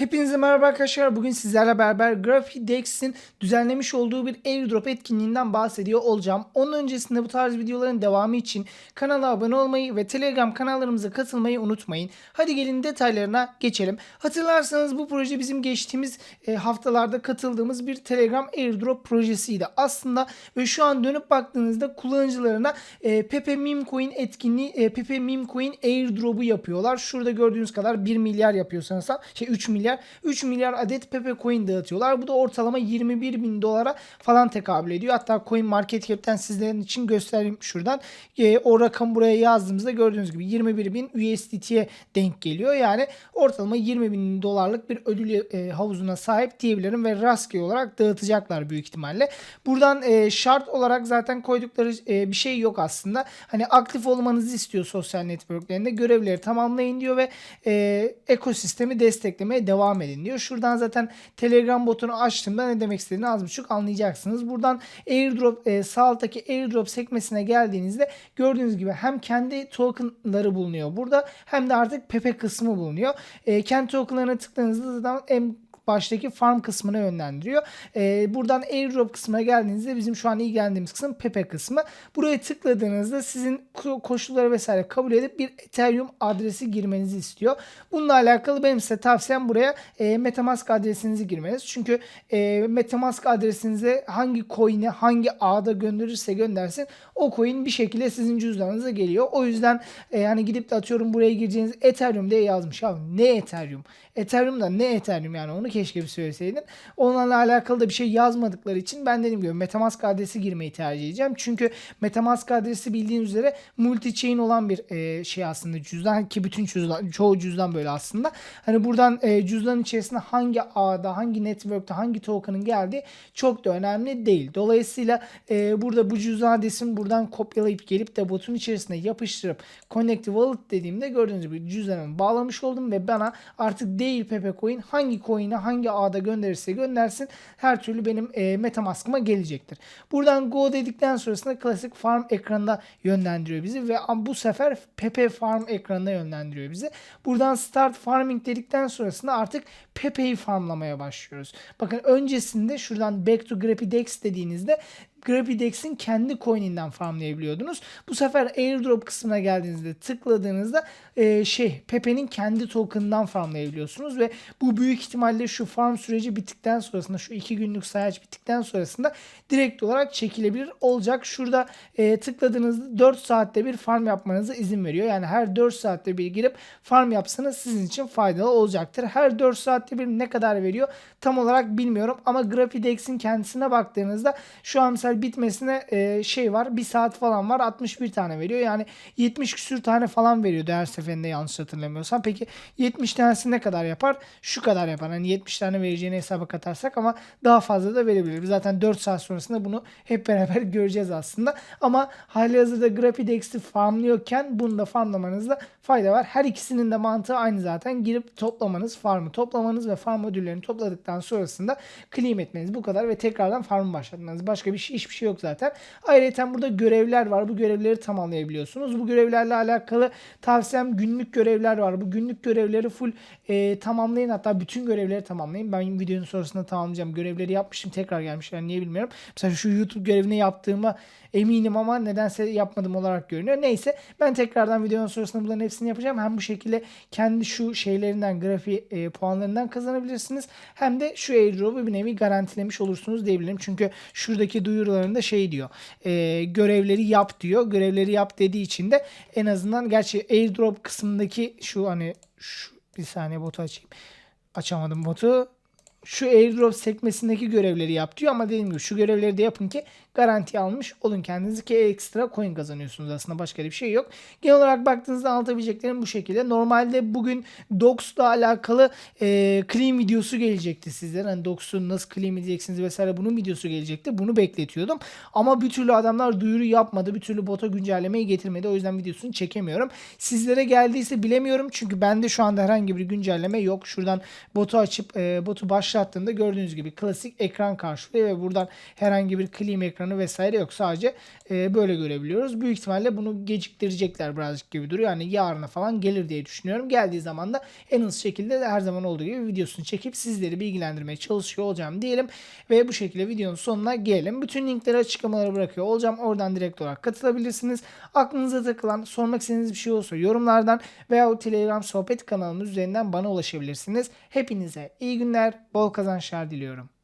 Hepinize merhaba arkadaşlar. Bugün sizlerle beraber Graphic.Dex'in düzenlemiş olduğu bir airdrop etkinliğinden bahsediyor olacağım. Onun öncesinde bu tarz videoların devamı için kanala abone olmayı ve Telegram kanallarımıza katılmayı unutmayın. Hadi gelin detaylarına geçelim. Hatırlarsanız bu proje bizim geçtiğimiz e, haftalarda katıldığımız bir Telegram airdrop projesiydi. Aslında ve şu an dönüp baktığınızda kullanıcılarına e, Pepe Meme Coin etkinliği, e, Pepe Meme Coin airdrop'u yapıyorlar. Şurada gördüğünüz kadar 1 milyar yapıyor sanırsam. Şey 3 milyar. 3 milyar adet Pepe Coin dağıtıyorlar. Bu da ortalama 21 bin dolara falan tekabül ediyor. Hatta Coin Market Cap'ten sizlerin için göstereyim şuradan. E, o rakam buraya yazdığımızda gördüğünüz gibi 21 bin USDT'ye denk geliyor. Yani ortalama 20 bin dolarlık bir ödül e, havuzuna sahip diyebilirim ve rastgele olarak dağıtacaklar büyük ihtimalle. Buradan e, şart olarak zaten koydukları e, bir şey yok aslında. Hani aktif olmanızı istiyor sosyal networklerinde. Görevleri tamamlayın diyor ve e, ekosistemi desteklemeye devam edin diyor. Şuradan zaten Telegram botunu açtığımda ne demek istediğini az buçuk anlayacaksınız. Buradan airdrop e, sağ alttaki airdrop sekmesine geldiğinizde gördüğünüz gibi hem kendi tokenları bulunuyor burada hem de artık Pepe kısmı bulunuyor. E, kendi tokenlarına tıkladığınızda zaten en baştaki farm kısmına yönlendiriyor. Ee, buradan airdrop kısmına geldiğinizde bizim şu an ilgilendiğimiz kısım Pepe kısmı. Buraya tıkladığınızda sizin ko- koşulları vesaire kabul edip bir Ethereum adresi girmenizi istiyor. Bununla alakalı benim size tavsiyem buraya e, Metamask adresinizi girmeniz. Çünkü e, Metamask adresinize hangi coin'i hangi ağda gönderirse göndersin o coin bir şekilde sizin cüzdanınıza geliyor. O yüzden e, hani gidip de atıyorum buraya gireceğiniz Ethereum diye yazmış. Ya ne Ethereum? Ethereum da ne Ethereum yani onu keşke bir söyleseydin. Onlarla alakalı da bir şey yazmadıkları için ben dediğim gibi Metamask adresi girmeyi tercih edeceğim. Çünkü Metamask adresi bildiğiniz üzere multi chain olan bir e, şey aslında cüzdan ki bütün cüzdan çoğu cüzdan böyle aslında. Hani buradan e, cüzdan içerisinde hangi ağda, hangi network'te, hangi token'ın geldiği çok da önemli değil. Dolayısıyla e, burada bu cüzdan adresini buradan kopyalayıp gelip de botun içerisine yapıştırıp connect wallet dediğimde gördüğünüz gibi cüzdanımı bağlamış oldum ve bana artık değil Pepe Coin hangi coin'e hangi ağda gönderirse göndersin her türlü benim e, Metamask'ıma gelecektir. Buradan go dedikten sonrasında klasik farm ekranına yönlendiriyor bizi ve bu sefer Pepe Farm ekranına yönlendiriyor bizi. Buradan start farming dedikten sonrasında artık Pepe'yi farmlamaya başlıyoruz. Bakın öncesinde şuradan back to Graphidex dediğinizde Grapidex'in kendi coin'inden farmlayabiliyordunuz. Bu sefer airdrop kısmına geldiğinizde tıkladığınızda e, şey Pepe'nin kendi token'ından farmlayabiliyorsunuz ve bu büyük ihtimalle şu farm süreci bittikten sonrasında şu iki günlük sayaç bittikten sonrasında direkt olarak çekilebilir olacak. Şurada e, tıkladığınızda 4 saatte bir farm yapmanıza izin veriyor. Yani her 4 saatte bir girip farm yapsanız sizin için faydalı olacaktır. Her 4 saatte bir ne kadar veriyor tam olarak bilmiyorum ama Grapidex'in kendisine baktığınızda şu an mesela bitmesine e, şey var. Bir saat falan var. 61 tane veriyor. Yani 70 küsür tane falan veriyordu her seferinde yanlış hatırlamıyorsam. Peki 70 tanesi ne kadar yapar? Şu kadar yapar. Hani 70 tane vereceğini hesaba katarsak ama daha fazla da verebilir. Zaten 4 saat sonrasında bunu hep beraber göreceğiz aslında. Ama hali hazırda Grapidex'i farmlıyorken bunu da farmlamanızda fayda var. Her ikisinin de mantığı aynı zaten. Girip toplamanız, farmı toplamanız ve farm ödüllerini topladıktan sonrasında claim etmeniz bu kadar ve tekrardan farmı başlatmanız. Başka bir şey hiçbir şey yok zaten. Ayrıca burada görevler var. Bu görevleri tamamlayabiliyorsunuz. Bu görevlerle alakalı tavsiyem günlük görevler var. Bu günlük görevleri full e, tamamlayın. Hatta bütün görevleri tamamlayın. Ben videonun sonrasında tamamlayacağım. Görevleri yapmışım. Tekrar gelmişler. Niye bilmiyorum. Mesela şu YouTube görevini yaptığıma eminim ama nedense yapmadım olarak görünüyor. Neyse ben tekrardan videonun sonrasında bunların hepsini yapacağım. Hem bu şekilde kendi şu şeylerinden grafiği e, puanlarından kazanabilirsiniz. Hem de şu airdrop'u bir nevi garantilemiş olursunuz diyebilirim. Çünkü şuradaki duyurularında şey diyor. E, görevleri yap diyor. Görevleri yap dediği için de en azından gerçi airdrop kısmındaki şu hani şu bir saniye botu açayım. Açamadım botu şu airdrop sekmesindeki görevleri yap diyor ama dediğim gibi şu görevleri de yapın ki garanti almış olun kendinizi ki ekstra coin kazanıyorsunuz aslında başka bir şey yok. Genel olarak baktığınızda anlatabileceklerim bu şekilde. Normalde bugün Docs'la alakalı e, clean videosu gelecekti sizlere. Hani Docs'u nasıl clean edeceksiniz vesaire bunun videosu gelecekti. Bunu bekletiyordum. Ama bir türlü adamlar duyuru yapmadı. Bir türlü bota güncellemeyi getirmedi. O yüzden videosunu çekemiyorum. Sizlere geldiyse bilemiyorum. Çünkü bende şu anda herhangi bir güncelleme yok. Şuradan botu açıp e, botu baş başlattığımda gördüğünüz gibi klasik ekran karşılıyor ve buradan herhangi bir klim ekranı vesaire yok. Sadece e, böyle görebiliyoruz. Büyük ihtimalle bunu geciktirecekler birazcık gibi duruyor. Yani yarına falan gelir diye düşünüyorum. Geldiği zaman da en hızlı şekilde de her zaman olduğu gibi videosunu çekip sizleri bilgilendirmeye çalışıyor olacağım diyelim. Ve bu şekilde videonun sonuna gelelim. Bütün linkleri açıklamalara bırakıyor olacağım. Oradan direkt olarak katılabilirsiniz. Aklınıza takılan, sormak istediğiniz bir şey olursa yorumlardan veya o Telegram sohbet kanalımız üzerinden bana ulaşabilirsiniz. Hepinize iyi günler, bol kazançlar diliyorum.